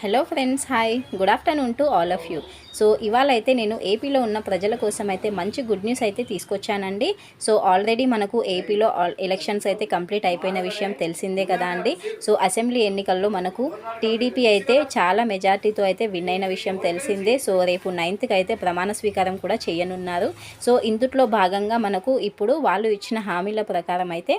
Hello friends, hi, good afternoon to all of you. So ఇవాళ అయితే నేను ఏపీలో ఉన్న ప్రజల కోసం అయితే మంచి గుడ్ న్యూస్ అయితే తీసుకొచ్చానండి సో ఆల్రెడీ మనకు ఏపీలో ఎలక్షన్స్ అయితే కంప్లీట్ అయిపోయిన విషయం తెలిసిందే కదా అండి సో అసెంబ్లీ ఎన్నికల్లో మనకు టీడీపీ అయితే చాలా మెజార్టీతో అయితే విన్ అయిన విషయం తెలిసిందే సో రేపు నైన్త్కి అయితే ప్రమాణ స్వీకారం కూడా చేయనున్నారు సో ఇందుట్లో భాగంగా మనకు ఇప్పుడు వాళ్ళు ఇచ్చిన హామీల ప్రకారం అయితే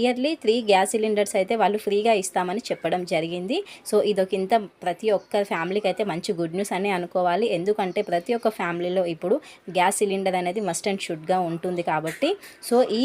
ఇయర్లీ త్రీ గ్యాస్ సిలిండర్స్ అయితే వాళ్ళు ఫ్రీగా ఇస్తామని చెప్పడం జరిగింది సో ఇదొక ఇంత ప్రతి ఒక్క ఫ్యామిలీకి అయితే మంచి గుడ్ న్యూస్ అని అనుకోవాలి ఎందుకంటే ఎందుకంటే ప్రతి ఒక్క ఫ్యామిలీలో ఇప్పుడు గ్యాస్ సిలిండర్ అనేది మస్ట్ అండ్ షుడ్గా ఉంటుంది కాబట్టి సో ఈ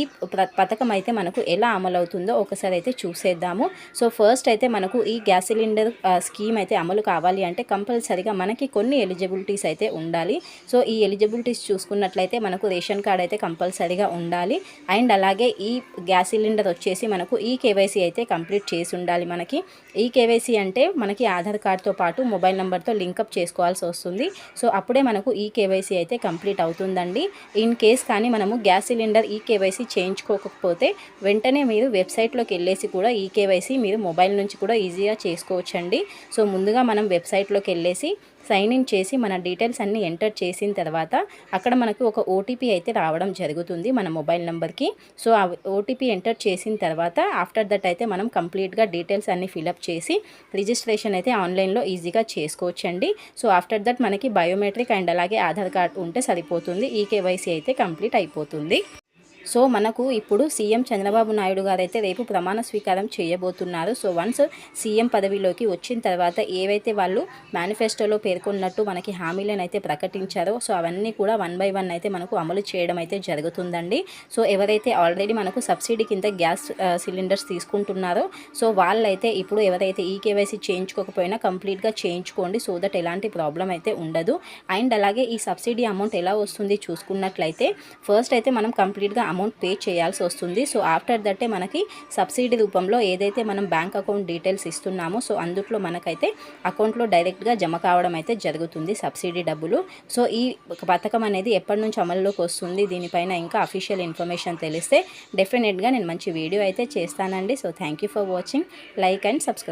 పథకం అయితే మనకు ఎలా అమలు అవుతుందో ఒకసారి అయితే చూసేద్దాము సో ఫస్ట్ అయితే మనకు ఈ గ్యాస్ సిలిండర్ స్కీమ్ అయితే అమలు కావాలి అంటే కంపల్సరిగా మనకి కొన్ని ఎలిజిబిలిటీస్ అయితే ఉండాలి సో ఈ ఎలిజిబిలిటీస్ చూసుకున్నట్లయితే మనకు రేషన్ కార్డ్ అయితే కంపల్సరీగా ఉండాలి అండ్ అలాగే ఈ గ్యాస్ సిలిండర్ వచ్చేసి మనకు ఈ కేవైసీ అయితే కంప్లీట్ చేసి ఉండాలి మనకి ఈ కేవైసీ అంటే మనకి ఆధార్ కార్డ్తో పాటు మొబైల్ నెంబర్తో లింకప్ చేసుకోవాల్సి వస్తుంది సో సో అప్పుడే మనకు ఈ కేవైసీ అయితే కంప్లీట్ అవుతుందండి ఇన్ కేస్ కానీ మనము గ్యాస్ సిలిండర్ ఈ కేవైసీ చేయించుకోకపోతే వెంటనే మీరు వెబ్సైట్లోకి వెళ్ళేసి కూడా ఈ కేవైసీ మీరు మొబైల్ నుంచి కూడా ఈజీగా చేసుకోవచ్చండి సో ముందుగా మనం వెబ్సైట్లోకి వెళ్ళేసి సైన్ ఇన్ చేసి మన డీటెయిల్స్ అన్నీ ఎంటర్ చేసిన తర్వాత అక్కడ మనకు ఒక ఓటీపీ అయితే రావడం జరుగుతుంది మన మొబైల్ నెంబర్కి సో ఆ ఓటీపీ ఎంటర్ చేసిన తర్వాత ఆఫ్టర్ దట్ అయితే మనం కంప్లీట్గా డీటెయిల్స్ అన్నీ ఫిలప్ చేసి రిజిస్ట్రేషన్ అయితే ఆన్లైన్లో ఈజీగా చేసుకోవచ్చండి సో ఆఫ్టర్ దట్ మనకి బయోమెట్రిక్ అండ్ అలాగే ఆధార్ కార్డ్ ఉంటే సరిపోతుంది ఈ కేవైసీ అయితే కంప్లీట్ అయిపోతుంది సో మనకు ఇప్పుడు సీఎం చంద్రబాబు నాయుడు గారైతే రేపు ప్రమాణ స్వీకారం చేయబోతున్నారు సో వన్స్ సీఎం పదవిలోకి వచ్చిన తర్వాత ఏవైతే వాళ్ళు మేనిఫెస్టోలో పేర్కొన్నట్టు మనకి హామీలను అయితే ప్రకటించారో సో అవన్నీ కూడా వన్ బై వన్ అయితే మనకు అమలు చేయడం అయితే జరుగుతుందండి సో ఎవరైతే ఆల్రెడీ మనకు సబ్సిడీ కింద గ్యాస్ సిలిండర్స్ తీసుకుంటున్నారో సో వాళ్ళైతే ఇప్పుడు ఎవరైతే ఈ కేవైసీ చేయించుకోకపోయినా కంప్లీట్గా చేయించుకోండి సో దట్ ఎలాంటి ప్రాబ్లం అయితే ఉండదు అండ్ అలాగే ఈ సబ్సిడీ అమౌంట్ ఎలా వస్తుంది చూసుకున్నట్లయితే ఫస్ట్ అయితే మనం కంప్లీట్గా అమౌంట్ పే చేయాల్సి వస్తుంది సో ఆఫ్టర్ దట్టే మనకి సబ్సిడీ రూపంలో ఏదైతే మనం బ్యాంక్ అకౌంట్ డీటెయిల్స్ ఇస్తున్నామో సో అందుట్లో మనకైతే అకౌంట్లో డైరెక్ట్గా జమ కావడం అయితే జరుగుతుంది సబ్సిడీ డబ్బులు సో ఈ పథకం అనేది ఎప్పటి నుంచి అమల్లోకి వస్తుంది దీనిపైన ఇంకా అఫీషియల్ ఇన్ఫర్మేషన్ తెలిస్తే డెఫినెట్గా నేను మంచి వీడియో అయితే చేస్తానండి so thank for watching like and subscribe